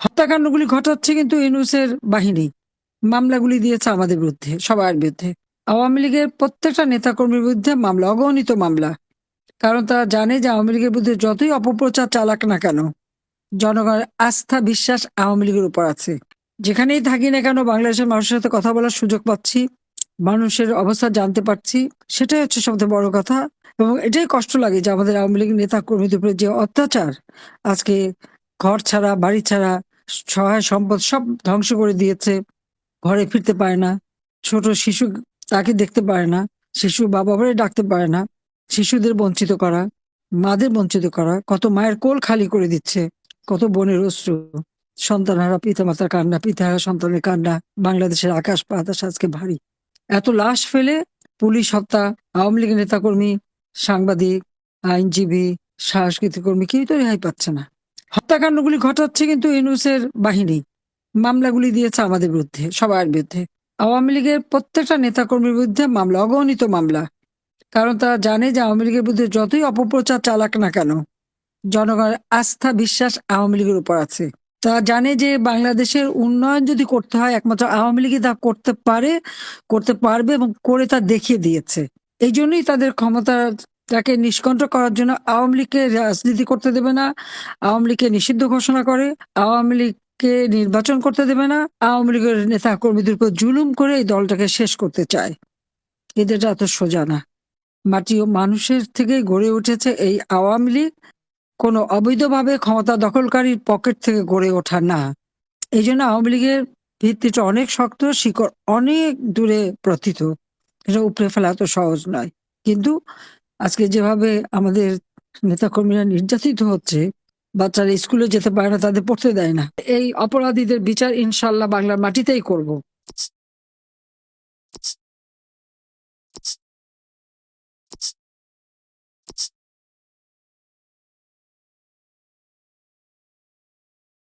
হত্যাকাণ্ডগুলি ঘটাচ্ছে কিন্তু ইউনুসের বাহিনী। মামলাগুলি দিয়েছে আমাদের বিরুদ্ধে, সবার বিরুদ্ধে। আওয়ামী লীগের প্রত্যেকটা নেতাকর্মীর বিরুদ্ধে মামলা, অগণিত মামলা। কারণ তারা জানে যে আওয়ামী লীগের বিরুদ্ধে যতই অপপ্রচার চালাক না কেন, জনগণের আস্থা, বিশ্বাস আওয়ামী লীগের উপর আছে। যেখানেই থাকি না কেন বাংলাদেশের মানুষের সাথে কথা বলার সুযোগ পাচ্ছি, মানুষের অবস্থা জানতে পারছি, সেটাই হচ্ছে সবচেয়ে বড় কথা। এবং এটাই কষ্ট লাগে যে আমাদের আওয়ামী লীগের নেতা কর্মীদের উপরে যে অত্যাচার, আজকে ঘর ছাড়া, বাড়ি ছাড়া সহায় সম্পদ সব ধ্বংস করে দিয়েছে। ঘরে ফিরতে পারে না। ছোট শিশু তাকে দেখতে পারে না। শিশু বাবা বলে ডাকতে পারে না। শিশুদের বঞ্চিত করা, মাদের বঞ্চিত করা, কত মায়ের কোল খালি করে দিচ্ছে, কত বোনের অশ্রু। সন্তানহারা পিতামাতার কান্না, পিতাহারা সন্তানের কান্না, বাংলাদেশের আকাশ বাতাস আজকে ভারী। এত লাশ ফেলে পুলিশ হত্যা, আওয়ামী লীগের নেতাকর্মী, সাংবাদিক, আইনজীবী, সাংস্কৃতিক কর্মী কেউ তো রেহাই পাচ্ছে না। হত্যাকাণ্ডগুলি ঘটাচ্ছে কিন্তু ইউনুসের বাহিনী। মামলাগুলি দিয়েছে আমাদের বিরুদ্ধে, সবার বিরুদ্ধে। আওয়ামী লীগের প্রত্যেকটা নেতাকর্মীর বিরুদ্ধে মামলা, অগণিত মামলা। কারণ তারা জানে যে আওয়ামী লীগের বিরুদ্ধে যতই অপপ্রচার চালাক না কেন, জনগণের আস্থা, বিশ্বাস আওয়ামী লীগের উপর আছে। তারা জানে যে বাংলাদেশের উন্নয়ন যদি করতে হয়, একমাত্র আওয়ামী লীগই তা করতে পারে, করতে পারবে এবং করে তা দেখিয়ে দিয়েছে। এই জন্যই তাদের ক্ষমতাটাকে নিষ্কণ্ঠ করার জন্য আওয়ামী লীগকে রাজনীতি করতে দেবে না, আওয়ামী লীগকে নিষিদ্ধ ঘোষণা করে, আওয়ামী লীগকে নির্বাচন করতে দেবে না, আওয়ামী লীগের নেতা কর্মীদের উপর জুলুম করে এই দলটাকে শেষ করতে চায়। এদের এত সোজা না। মাটি ও মানুষের থেকে গড়ে উঠেছে এই আওয়ামী লীগ। কোনো অবৈধভাবে ক্ষমতা দখলকারীর পকেট থেকে গড়ে ওঠা না। এই জন্য আওয়ামী লীগের ভিত্তিটা অনেক শক্ত, শিকড় অনেক দূরে প্রথিত। এটা উপড়ে ফেলা এত সহজ নয়। কিন্তু আজকে যেভাবে আমাদের নেতাকর্মীরা নির্যাতিত হচ্ছে, বাচ্চারা স্কুলে যেতে পারে না, তাদের পড়তে দেয় না। এই অপরাধীদের বিচার ইনশাল্লাহ বাংলার মাটিতেই করব।